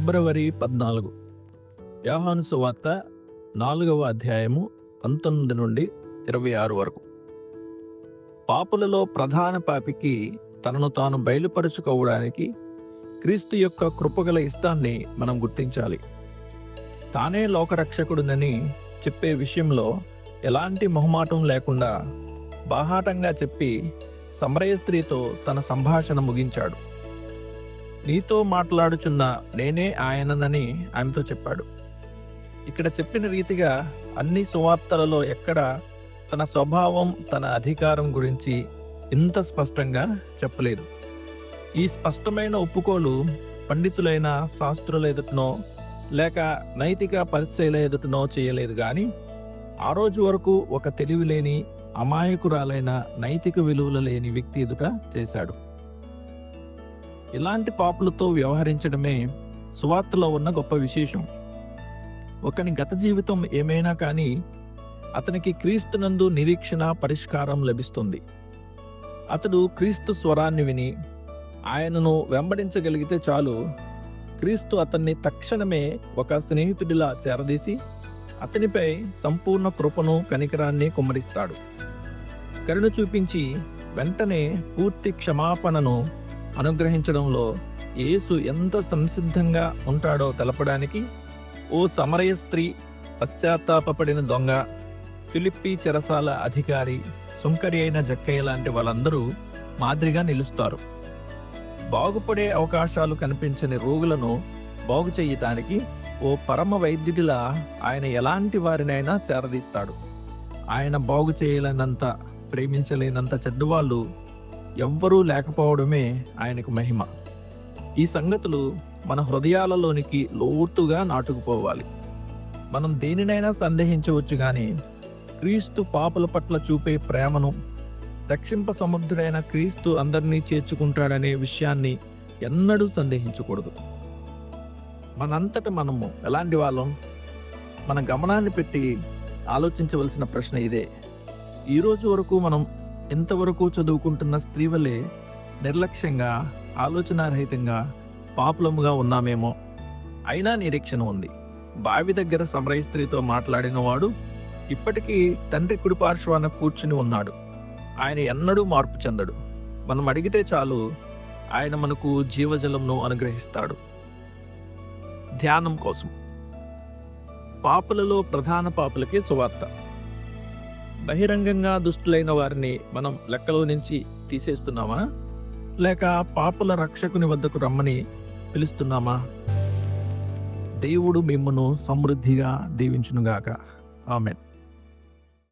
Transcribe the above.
ఫిబ్రవరి పద్నాలుగు. యోహాను సువార్త నాలుగవ అధ్యాయము పంతొమ్మిది నుండి ఇరవై ఆరు వరకు. పాపులలో ప్రధాన పాపికి తనను తాను బయలుపరుచుకోవడానికి క్రీస్తు యొక్క కృపగల ఇష్టాన్ని మనం గుర్తించాలి. తానే లోకరక్షకుడునని చెప్పే విషయంలో ఎలాంటి మొహమాటం లేకుండా బాహాటంగా చెప్పి సమరయ స్త్రీతో తన సంభాషణ ముగించాడు. నీతో మాట్లాడుచున్న నేనే ఆయననని ఆమెతో చెప్పాడు. ఇక్కడ చెప్పిన రీతిగా అన్ని సువార్తలలో ఎక్కడ తన స్వభావం తన అధికారం గురించి ఇంత స్పష్టంగా చెప్పలేదు. ఈ స్పష్టమైన ఒప్పుకోలు పండితులైన శాస్త్రుల ఎదుటనో లేక నైతిక పరిచయాల ఎదుటనో చేయలేదు కానీ ఆ రోజు వరకు ఒక తెలివి లేని అమాయకురాలైన నైతిక విలువలు లేని వ్యక్తి ఎదుట చేశాడు. ఇలాంటి పాపులతో వ్యవహరించడమే సువార్తలో ఉన్న గొప్ప విశేషం. ఒకని గత జీవితం ఏమైనా కానీ అతనికి క్రీస్తునందు నిరీక్షణ పరిష్కారం లభిస్తుంది. అతడు క్రీస్తు స్వరాన్ని విని ఆయనను వెంబడించగలిగితే చాలు. క్రీస్తు అతన్ని తక్షణమే ఒక స్నేహితుడిలా చేరదీసి అతనిపై సంపూర్ణ కృపను కనికరాన్ని కుమ్మరిస్తాడు. కరుణ చూపించి వెంటనే పూర్తి క్షమాపణను అనుగ్రహించడంలో యేసు ఎంత సంసిద్ధంగా ఉంటాడో తెలపడానికి ఓ సమరయ స్త్రీ పశ్చాత్తాపపడిన దొంగ ఫిలిప్పీ చెరసాల అధికారి సుంకరి అయిన జక్కయ్య లాంటి వాళ్ళందరూ మాదిరిగా నిలుస్తారు. బాగుపడే అవకాశాలు కనిపించని రోగులను బాగు చేయటానికి ఓ పరమ వైద్యుడిలా ఆయన ఎలాంటి వారినైనా చేరదీస్తాడు. ఆయన బాగు చేయలేనంత ప్రేమించలేనంత చెడ్డవాళ్ళు ఎవ్వరూ లేకపోవడమే ఆయనకు మహిమ. ఈ సంగతులు మన హృదయాలలోనికి లోతుగా నాటుకుపోవాలి. మనం దేనినైనా సందేహించవచ్చు కానీ క్రీస్తు పాపల పట్ల చూపే ప్రేమను రక్షింప సముద్రుడైన క్రీస్తు అందరినీ చేర్చుకుంటాడనే విషయాన్ని ఎన్నడూ సందేహించకూడదు. మనంతట మనము ఎలాంటి వాళ్ళం? మన గమనాన్ని పెట్టి ఆలోచించవలసిన ప్రశ్న ఇదే. ఈరోజు వరకు మనం ఎంతవరకు చదువుకుంటున్న స్త్రీ వలె నిర్లక్ష్యంగా ఆలోచనారహితంగా పాపులముగా ఉన్నామేమో? అయినా నిరీక్షణ ఉంది. బావి దగ్గర సమరయ స్త్రీతో మాట్లాడిన వాడు ఇప్పటికీ తండ్రి కుడి పార్శ్వాన కూర్చుని ఉన్నాడు. ఆయన ఎన్నడూ మార్పు చెందడు. మనం అడిగితే చాలు ఆయన మనకు జీవజలంను అనుగ్రహిస్తాడు. ధ్యానం కోసం. పాపులలో ప్రధాన పాపులకి సువార్త. బహిరంగంగా దుష్టులైన వారిని మనం లెక్కలో నుంచి తీసేస్తున్నామా? లేక పాపుల రక్షకుని వద్దకు రమ్మని పిలుస్తున్నామా? దేవుడు మిమ్మను సమృద్ధిగా దీవించునుగాక. ఆమెన్.